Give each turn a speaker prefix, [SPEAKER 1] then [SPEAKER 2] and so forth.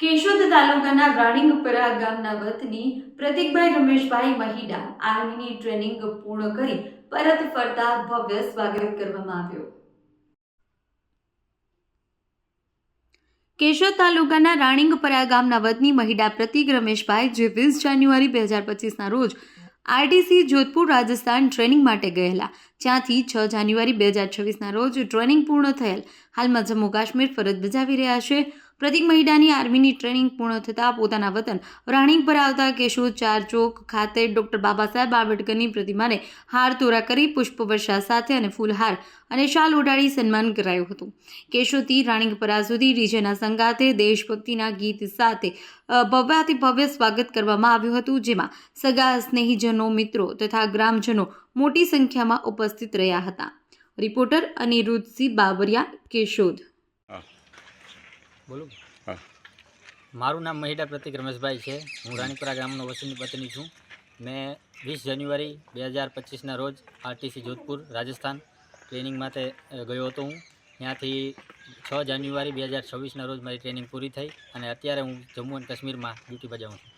[SPEAKER 1] કેશોદ તાલુકાના રાણીંગપરા ગામના વતની પ્રતિકભાઈ રમેશભાઈ મહિડા આર્મીની ટ્રેનિંગ પૂર્ણ કરી પરત ફરતા ભવ્ય સ્વાગત કરવામાં આવ્યું. કેશોદ તાલુકાના રાણીંગપરા ગામના વતની મહિડા પ્રતિક રમેશભાઈ જે વીસ જાન્યુઆરી બે હજાર પચીસના રોજ આરટીસી, જોધપુર, રાજસ્થાન ટ્રેનિંગ માટે ગયેલા. જ્યાંથી છ જાન્યુઆરી બે હજાર છવ્વીસના રોજ ટ્રેનિંગ પૂર્ણ થયેલ. હાલમાં જમ્મુ કાશ્મીર ફરજ બજાવી રહ્યા છે. પ્રતિક મહિડાની આર્મીની ટ્રેનિંગ પૂર્ણ થતાં પોતાના વતન રાણીપર આવતા કેશોદ ચાર ચોક ખાતે ડોક્ટર બાબા સાહેબ આંબેડકરની પ્રતિમાને હાર તોરા કરી પુષ્પવર્ષા સાથે અને ફૂલહાર અને શાલ ઓઢાડી સન્માન કરાયું હતું. કેશોદથી રાણીપરા સુધી ડીજેના સંગાતે દેશભક્તિના ગીત સાથે ભવ્યાથી ભવ્ય સ્વાગત કરવામાં આવ્યું હતું, જેમાં સગા સ્નેહીજનો, મિત્રો તથા ગ્રામજનો મોટી સંખ્યામાં ઉપસ્થિત રહ્યા હતા. રિપોર્ટર અનિરુદ્ધસિંહ બાબરિયા કેશોદ.
[SPEAKER 2] બોલું.
[SPEAKER 3] હા.
[SPEAKER 2] મારું નામ મહિડા પ્રતિક રમેશભાઈ છે. હું રાણીપુરા ગામનો વસની પત્ની છું. મેં વીસ જાન્યુઆરી બે હજાર પચીસના રોજ આરટીસી જોધપુર રાજસ્થાન ટ્રેનિંગ માટે ગયો હતો હું. ત્યાંથી છ જાન્યુઆરી બે હજાર છવ્વીસના રોજ મારી ટ્રેનિંગ પૂરી થઈ અને અત્યારે હું જમ્મુ અને કાશ્મીરમાં ડ્યુટી બજાવું છું.